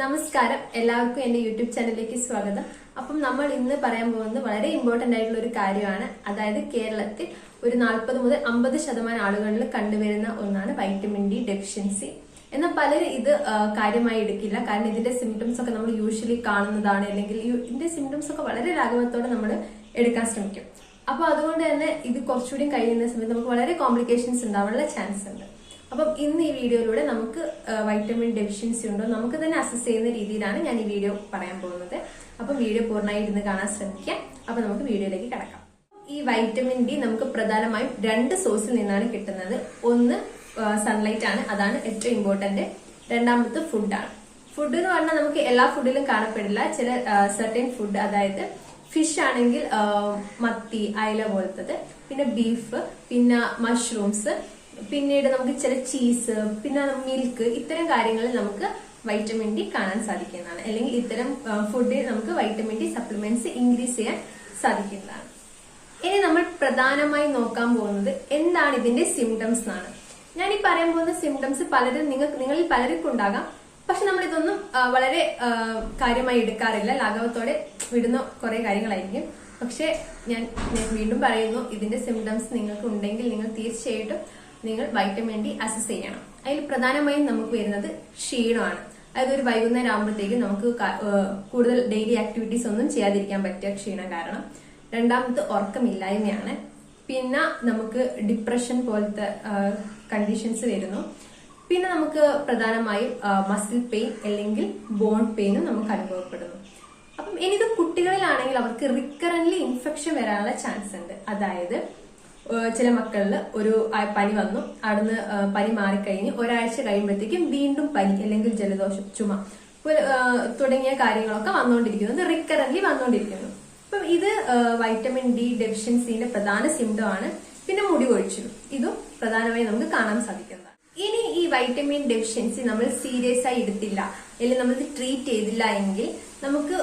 നമസ്കാരം. എല്ലാവർക്കും എന്റെ യൂട്യൂബ് ചാനലിലേക്ക് സ്വാഗതം. അപ്പം നമ്മൾ ഇന്ന് പറയാൻ പോകുന്നത് വളരെ ഇമ്പോർട്ടന്റ് ആയിട്ടുള്ള ഒരു കാര്യമാണ്. അതായത് കേരളത്തിൽ ഒരു നാൽപ്പത് മുതൽ അമ്പത് ശതമാനം ആളുകളിൽ കണ്ടുവരുന്ന ഒന്നാണ് വൈറ്റമിൻ ഡി ഡെഫിഷ്യൻസി എന്നാൽ പലരും ഇത് കാര്യമായി എടുക്കില്ല. കാരണം ഇതിന്റെ സിംറ്റംസ് ഒക്കെ നമ്മൾ യൂഷ്വലി കാണുന്നതാണ്. അല്ലെങ്കിൽ ഇതിന്റെ സിംറ്റംസ് ഒക്കെ വളരെ ലാഘവത്തോടെ നമ്മൾ എടുക്കാൻ ശ്രമിക്കും. അപ്പൊ അതുകൊണ്ട് തന്നെ ഇത് കുറച്ചുകൂടി കഴിയുന്ന സമയത്ത് നമുക്ക് വളരെ കോംപ്ലിക്കേഷൻസ് ഉണ്ടാവാനുള്ള ചാൻസ് ഉണ്ട്. അപ്പം ഇന്ന് ഈ വീഡിയോയിലൂടെ നമുക്ക് വൈറ്റമിൻ ഡെഫിഷ്യൻസി ഉണ്ടോ നമുക്ക് തന്നെ അസസ് ചെയ്യുന്ന രീതിയിലാണ് ഞാൻ ഈ വീഡിയോ പറയാൻ പോകുന്നത്. അപ്പം വീഡിയോ പൂർണമായി ഇരുന്ന് കാണാൻ ശ്രമിക്കാം. അപ്പൊ നമുക്ക് വീഡിയോയിലേക്ക് കിടക്കാം. ഈ വൈറ്റമിൻ ഡി നമുക്ക് പ്രധാനമായും രണ്ട് സോഴ്സിൽ നിന്നാണ് കിട്ടുന്നത്. ഒന്ന് സൺലൈറ്റ് ആണ്. അതാണ് ഏറ്റവും ഇമ്പോർട്ടന്റ് രണ്ടാമത്തെ ഫുഡാണ് ഫുഡ് എന്ന് പറഞ്ഞാൽ നമുക്ക് എല്ലാ ഫുഡിലും കാണപ്പെടില്ല. ചില സർട്ടൈൻ ഫുഡ് അതായത് ഫിഷ് ആണെങ്കിൽ മത്തി അയല പോലത്തത്. പിന്നെ ബീഫ് പിന്നെ മഷ്റൂംസ് പിന്നീട് നമുക്ക് ചില ചീസ് പിന്നെ മിൽക്ക് ഇത്തരം കാര്യങ്ങളിൽ നമുക്ക് വൈറ്റമിൻ ഡി കാണാൻ സാധിക്കുന്നതാണ്. അല്ലെങ്കിൽ ഇത്തരം ഫുഡിൽ നമുക്ക് വൈറ്റമിൻ ഡി സപ്ലിമെന്റ്സ് ഇൻക്രീസ് ചെയ്യാൻ സാധിക്കുന്നതാണ്. ഇനി നമ്മൾ പ്രധാനമായി നോക്കാൻ പോകുന്നത് എന്താണ് ഇതിന്റെ സിംറ്റംസ് എന്നാണ്. ഞാൻ ഈ പറയാൻ പോകുന്ന സിംറ്റംസ് പലരും നിങ്ങൾ നിങ്ങളിൽ പലർക്കും ഉണ്ടാകാം. പക്ഷെ നമ്മൾ ഇതൊന്നും വളരെ കാര്യമായി എടുക്കാറില്ല. ലാഘവത്തോടെ വിടുന്ന കുറെ കാര്യങ്ങളായിരിക്കും. പക്ഷെ ഞാൻ ഞാൻ വീണ്ടും പറയുന്നു ഇതിന്റെ സിംറ്റംസ് നിങ്ങൾക്ക് ഉണ്ടെങ്കിൽ നിങ്ങൾ തീർച്ചയായിട്ടും നിങ്ങൾ വൈറ്റമിൻ ഡി അസസ് ചെയ്യണം. അതിൽ പ്രധാനമായും നമുക്ക് വരുന്നത് ക്ഷീണമാണ്. അതായത് ഒരു വൈകുന്നേരം ആകുമ്പോഴത്തേക്കും നമുക്ക് കൂടുതൽ ഡെയിലി ആക്ടിവിറ്റീസ് ഒന്നും ചെയ്യാതിരിക്കാൻ പറ്റിയ ക്ഷീണം കാരണം രണ്ടാമത് ഉറക്കമില്ലായ്മയാണ്. പിന്നെ നമുക്ക് ഡിപ്രഷൻ പോലത്തെ കണ്ടീഷൻസ് വരുന്നു. പിന്നെ നമുക്ക് പ്രധാനമായും മസിൽ പെയിൻ അല്ലെങ്കിൽ ബോൺ പെയിനും നമുക്ക് അനുഭവപ്പെടുന്നു. അപ്പം ഇനി ഇത് കുട്ടികളിലാണെങ്കിൽ അവർക്ക് റിക്കറന്റ്ലി ഇൻഫെക്ഷൻ വരാനുള്ള ചാൻസ് ഉണ്ട്. അതായത് ചില മക്കളിൽ ഒരു പനി വന്നു. അവിടുന്ന് പനി മാറിക്കഴിഞ്ഞ് ഒരാഴ്ച കഴിയുമ്പോഴത്തേക്കും വീണ്ടും പനി അല്ലെങ്കിൽ ജലദോഷം ചുമ തുടങ്ങിയ കാര്യങ്ങളൊക്കെ വന്നുകൊണ്ടിരിക്കുന്നു റിക്കറന്റ് വന്നുകൊണ്ടിരിക്കുന്നു അപ്പം ഇത് വൈറ്റമിൻ ഡി ഡെഫിഷ്യൻസിന്റെ പ്രധാന സിംറ്റം ആണ്. പിന്നെ മുടി കൊഴിച്ചിലും. ഇതും പ്രധാനമായി നമുക്ക് കാണാൻ സാധിക്കുന്നതാണ്. ഇനി ഈ വൈറ്റമിൻ ഡെഫിഷ്യൻസി നമ്മൾ സീരിയസ് ആയി എടുത്തില്ല. അല്ലെങ്കിൽ നമ്മൾ ട്രീറ്റ് ചെയ്തില്ല എങ്കിൽ നമുക്ക്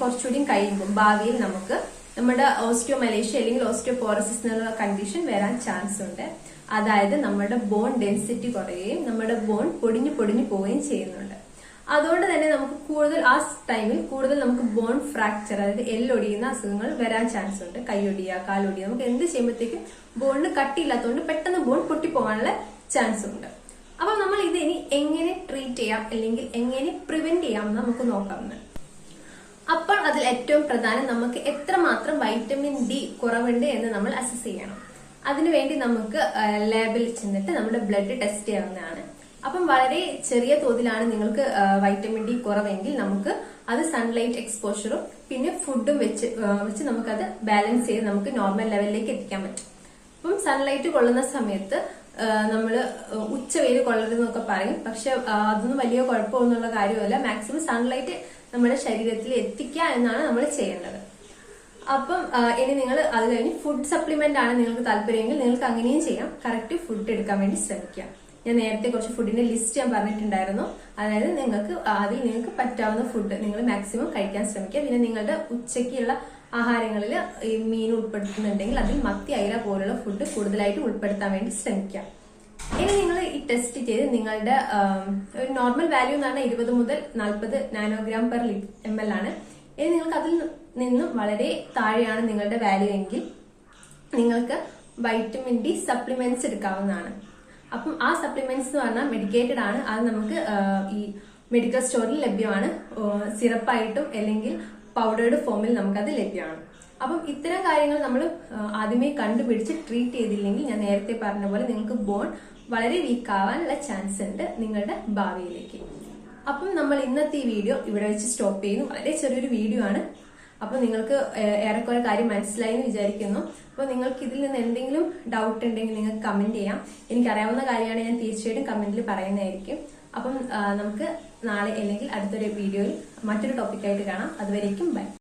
കുറച്ചുകൂടി കഴിയുമ്പോൾ ഭാവിയിൽ നമുക്ക് നമ്മുടെ ഓസ്റ്റിയോമലേഷ്യ അല്ലെങ്കിൽ ഓസ്റ്റിയോപോറസിസ് എന്നുള്ള കണ്ടീഷൻ വരാൻ ചാൻസ് ഉണ്ട്. അതായത് നമ്മുടെ ബോൺ ഡെൻസിറ്റി കുറയുകയും നമ്മുടെ ബോൺ പൊടിഞ്ഞു പൊടിഞ്ഞു പോവുകയും ചെയ്യുന്നുണ്ട്. അതുകൊണ്ട് തന്നെ നമുക്ക് കൂടുതൽ ആ ടൈമിൽ കൂടുതൽ നമുക്ക് ബോൺ ഫ്രാക്ചർ അതായത് എല്ലൊടിയുന്ന അസുഖങ്ങൾ വരാൻ ചാൻസ് ഉണ്ട്. കൈയൊടിയ കാലൊടിയ നമുക്ക് എന്ത് ചെയ്യുമ്പോഴത്തേക്കും ബോണിന് കട്ടിയില്ലാത്തതുകൊണ്ട് പെട്ടെന്ന് ബോൺ പൊട്ടിപ്പോകാനുള്ള ചാൻസ് ഉണ്ട്. അപ്പൊ നമ്മൾ ഇത് ഇനി എങ്ങനെ ട്രീറ്റ് ചെയ്യാം അല്ലെങ്കിൽ എങ്ങനെ പ്രിവെന്റ് ചെയ്യാം എന്ന് നമുക്ക് നോക്കാവുന്നത് അപ്പോൾ അതിൽ ഏറ്റവും പ്രധാനം നമുക്ക് എത്രമാത്രം വൈറ്റമിൻ ഡി കുറവുണ്ട് എന്ന് നമ്മൾ അസസ് ചെയ്യണം. അതിനുവേണ്ടി നമുക്ക് ലാബിൽ ചെന്നിട്ട് നമ്മുടെ ബ്ലഡ് ടെസ്റ്റ് ചെയ്യാവുന്നതാണ്. അപ്പം വളരെ ചെറിയ തോതിലാണ് നിങ്ങൾക്ക് വൈറ്റമിൻ ഡി കുറവെങ്കിൽ നമുക്ക് അത് സൺലൈറ്റ് എക്സ്പോഷറും പിന്നെ ഫുഡും വെച്ച് വെച്ച് നമുക്കത് ബാലൻസ് ചെയ്ത് നമുക്ക് നോർമൽ ലെവലിലേക്ക് എത്തിക്കാൻ പറ്റും. അപ്പം സൺലൈറ്റ് കൊള്ളുന്ന സമയത്ത് നമ്മൾ ഉച്ച ഉച്ചവെയിൽ കൊള്ളരുതെന്നൊക്കെ പറയും. പക്ഷെ അതൊന്നും വലിയ കുഴപ്പമൊന്നുള്ള കാര്യമല്ല. മാക്സിമം സൺലൈറ്റ് നമ്മുടെ ശരീരത്തിൽ എത്തിക്കുക എന്നാണ് നമ്മൾ ചെയ്യേണ്ടത്. അപ്പം ഇനി നിങ്ങൾ അത് കഴിഞ്ഞ് ഫുഡ് സപ്ലിമെന്റ് ആണ് നിങ്ങൾക്ക് താല്പര്യമെങ്കിൽ നിങ്ങൾക്ക് അങ്ങനെയും ചെയ്യാം. കറക്റ്റ് ഫുഡ് എടുക്കാൻ വേണ്ടി ശ്രമിക്കുക ഞാൻ നേരത്തെ കുറച്ച് ഫുഡിന്റെ ലിസ്റ്റ് ഞാൻ പറഞ്ഞിട്ടുണ്ടായിരുന്നു. അതായത് നിങ്ങൾക്ക് അതിൽ നിങ്ങൾക്ക് പറ്റാവുന്ന ഫുഡ് നിങ്ങൾ മാക്സിമം കഴിക്കാൻ ശ്രമിക്കുക. പിന്നെ നിങ്ങളുടെ ഉച്ചയ്ക്കുള്ള ആഹാരങ്ങളിൽ ഈ മീൻ ഉൾപ്പെടുത്തുന്നുണ്ടെങ്കിൽ അതിൽ മത്തി അയില പോലുള്ള ഫുഡ് കൂടുതലായിട്ട് ഉൾപ്പെടുത്താൻ വേണ്ടി ശ്രമിക്കുക ഇനി നിങ്ങൾ ഈ ടെസ്റ്റ് ചെയ്ത് നിങ്ങളുടെ ഒരു നോർമൽ വാല്യൂ എന്ന് പറഞ്ഞാൽ ഇരുപത് മുതൽ നാൽപ്പത് നാനോഗ്രാം പെർ എം എൽ ആണ്. ഇനി നിങ്ങൾക്ക് അതിൽ നിന്നും വളരെ താഴെയാണ് നിങ്ങളുടെ വാല്യൂ എങ്കിൽ നിങ്ങൾക്ക് വൈറ്റമിൻ ഡി സപ്ലിമെന്റ്സ് എടുക്കാവുന്നതാണ്. അപ്പം ആ സപ്ലിമെന്റ്സ് എന്ന് പറഞ്ഞാൽ മെഡിക്കേറ്റഡ് ആണ്. അത് നമുക്ക് ഈ മെഡിക്കൽ സ്റ്റോറിൽ ലഭ്യമാണ്. സിറപ്പായിട്ടും അല്ലെങ്കിൽ പൗഡേർഡ് ഫോമിൽ നമുക്കത് ലഭ്യമാണ്. അപ്പം ഇത്തരം കാര്യങ്ങൾ നമ്മൾ ആദ്യമേ കണ്ടുപിടിച്ച് ട്രീറ്റ് ചെയ്തില്ലെങ്കിൽ ഞാൻ നേരത്തെ പറഞ്ഞ പോലെ നിങ്ങൾക്ക് ബോൺ വളരെ വീക്ക് ആവാനുള്ള ചാൻസ് ഉണ്ട് നിങ്ങളുടെ ഭാവിയിലേക്ക്. അപ്പം നമ്മൾ ഇന്നത്തെ ഈ വീഡിയോ ഇവിടെ വെച്ച് സ്റ്റോപ്പ് ചെയ്യുന്നു. വളരെ ചെറിയൊരു വീഡിയോ ആണ്. അപ്പൊ നിങ്ങൾക്ക് ഏറെക്കുറെ കാര്യം മനസ്സിലായി എന്ന് വിചാരിക്കുന്നു. അപ്പോൾ നിങ്ങൾക്ക് ഇതിൽ നിന്ന് എന്തെങ്കിലും ഡൗട്ട് ഉണ്ടെങ്കിൽ നിങ്ങൾക്ക് കമന്റ് ചെയ്യാം. എനിക്കറിയാവുന്ന കാര്യമാണ് ഞാൻ തീർച്ചയായിട്ടും കമന്റിൽ പറയുന്നതായിരിക്കും. അപ്പം നമുക്ക് നാളെ അല്ലെങ്കിൽ അടുത്തൊരു വീഡിയോയിൽ മറ്റൊരു ടോപ്പിക്കായിട്ട് കാണാം. അതുവരേക്കും ബൈ